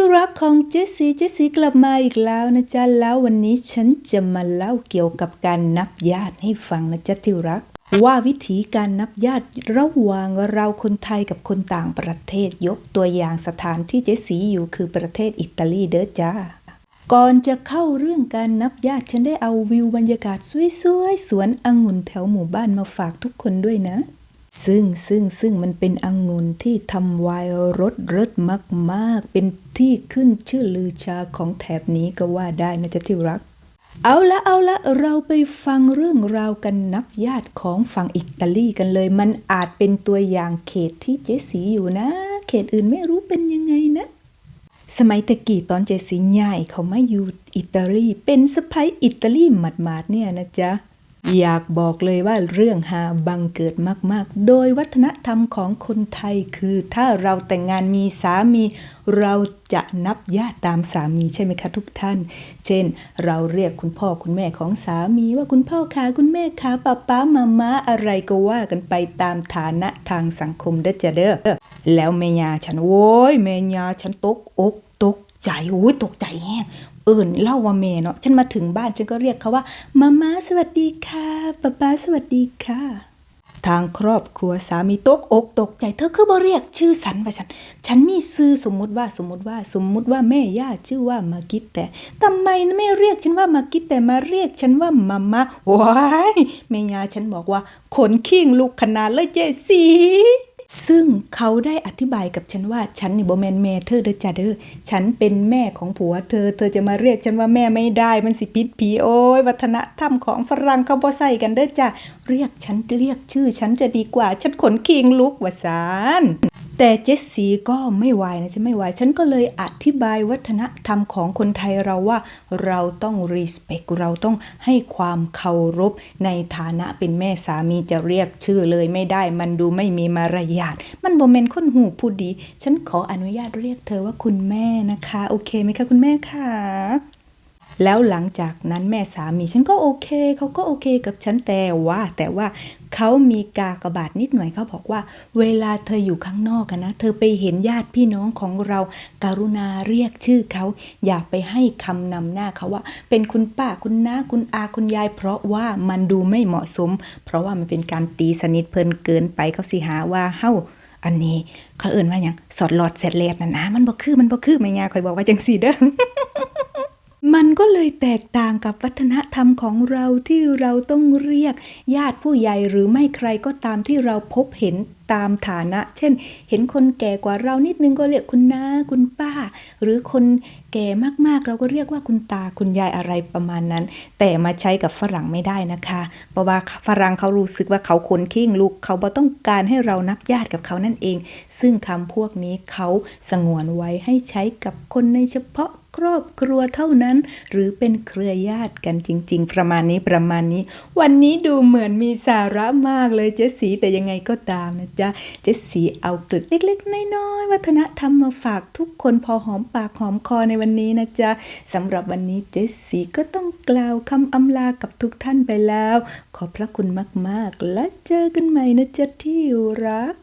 ที่รักของเจสซี่เจสซี่กลับมาอีกแล้วนะจ๊ะ แล้ววันนี้ฉันจะมาเล่าเกี่ยวกับการนับญาติให้ฟังนะจ๊ะที่รัก ว่าวิธีการนับญาติระหว่างเราคนไทยกับคนต่างประเทศยกตัวอย่างสถานที่เจสซี่อยู่คือประเทศอิตาลีเด้อจ้าก่อนจะเข้าเรื่องการนับญาติฉันได้เอาวิวบรรยากาศสวยๆสวนองุ่นแถวหมู่บ้านมาฝากทุกคนด้วยนะ ซึ่งซึ่งซึ่งมันเป็นองุ่นที่ทำไวน์รสรสมากๆ เป็นที่ขึ้นชื่อลือชาของแถบนี้ก็ว่าได้นะจ๊ะที่รัก เอาละเอาละเราไปฟังเรื่องราวกันนับญาติของฝั่งอิตาลีกันเลย มันอาจเป็นตัวอย่างเขตที่เจสีอยู่นะ เขตอื่นไม่รู้เป็นยังไงนะสมัยตะกี้ตอนเจสีใหญ่เขามาอยู่อิตาลี เป็นสะพ้ยอิตาลีหมาดๆเนี่ยนะจ๊ะ อยากบอกเลยว่าเรื่องหาบังเกิดมาก ๆ โดยวัฒนธรรมของคนไทยคือ ถ้าเราแต่งงานมีสามี เราจะนับญาติตามสามีใช่ไหมคะทุกท่าน เช่น เราเรียกคุณพ่อคุณแม่ของสามีว่าคุณพ่อขาคุณแม่ขาป้าป้ามาม้าอะไรก็ว่ากันไปตามฐานะทางสังคมเด้อจ้ะเด้อแล้วแม่ยาฉันโว้ยแม่ยาฉันตกอกตก ใจโอ้ยตกใจแฮงเอิ่นเล่าว่าเมเนาะฉันมาถึงบ้านฉันก็เรียกเขาว่ามาม่าสวัสดีค่ะป๊าป๊าสวัสดีค่ะทางครอบครัวสามีตกอกตกใจเธอคือบ่เรียกชื่อสันว่าฉัน ฉันมีซื้อสมมุติว่าสมมุติว่าสมมุติว่าแม่ย่าชื่อว่ามากิดแต่ทำไมไม่เรียกฉันว่ามากิดแต่มาเรียกฉันว่ามามาว้ายแม่ย่าฉันบอกว่าขนขิงลูกขนาดเลยเจสี ซึ่งเขาได้อธิบายกับฉันว่าฉันนี่บแมนแม่เธอเด้อจ้าเด้อฉันเป็นแม่ของผัวเธอ เธอจะมาเรียกฉันว่าแม่ไม่ได้มันสิปิดผีโอ้ยวัฒนธรรมของฝรั่งเขาบ่ใส่กันเด้อจ้าเรียกฉันเรียกชื่อ ฉันจะดีกว่า ฉันขนคิงลุกว่าสาร แต่เจสซี่ก็ไม่ไหวนะฉันไม่ไหวฉันก็เลยอธิบายวัฒนธรรมของคนไทยเราว่าเราต้อง respect เราต้องให้ความเคารพในฐานะเป็นแม่สามีจะเรียกชื่อเลยไม่ได้ มันดูไม่มีมารยาทมันบ่แม่นคนหูพูดดี ฉันขออนุญาตเรียกเธอว่าคุณแม่นะคะ โอเคไหมคะคุณแม่คะ แล้วหลังจากนั้นแม่สามีฉันก็โอเคเขาก็โอเคกับฉันแต่ว่าแต่ว่าเขามีกากบาทนิดหน่อยเขาบอกว่า เวลาเธออยู่ข้างนอกนะ เธอไปเห็นญาติพี่น้องของเราการุณาเรียกชื่อเขาอย่าไปให้คำนำหน้าเขาว่า เป็นคุณป้าคุณน้าคุณอาคุณยาย เพราะว่ามันดูไม่เหมาะสม เพราะว่ามันเป็นการตีสนิทเพลินเกินไปเขาสิหาว่าเฮ้าอันนี้เขาเอิ่นว่าหยังสอดหลอดเสร็จเลดนะนะมันบ่คือมันบ่คือแม่ยาคอยบอกว่าจังซี่เด้อ มันก็เลยแตกต่างกับวัฒนธรรมของเราที่เราต้องเรียกญาติผู้ใหญ่หรือไม่ใครก็ตามที่เราพบเห็นตามฐานะ เช่น เห็นคนแก่กว่าเรานิดนึงก็เรียกคุณน้าคุณป้า หรือคนแก่มากๆ เราก็เรียกว่าคุณตาคุณยายอะไรประมาณนั้น แต่มาใช้กับฝรั่งไม่ได้นะคะ เพราะว่าฝรั่งเขารู้สึกว่าเขาคนขิ้งลูกเขาบ่ต้องการให้เรานับญาติกับเขานั่นเอง ซึ่งคำพวกนี้เขาสงวนไว้ให้ใช้กับคนในเฉพาะ ครอบครัวเท่านั้น หรือเป็นเครือญาติกันจริง ๆ ประมาณนี้ประมาณนี้ วันนี้ดูเหมือนมีสาระมากเลยเจสสีแต่ยังไงก็ตามนะจ๊ะเจสสีเอาเกร็ดเล็กๆน้อยๆวัฒนธรรมมาฝากทุกคนพอหอมปากหอมคอในวันนี้นะจ๊ะสำหรับวันนี้เจสสีก็ต้องกล่าวคำอำลากับทุกท่านไปแล้ว ขอบพระคุณมากๆ และเจอกันใหม่นะจ๊ะที่รัก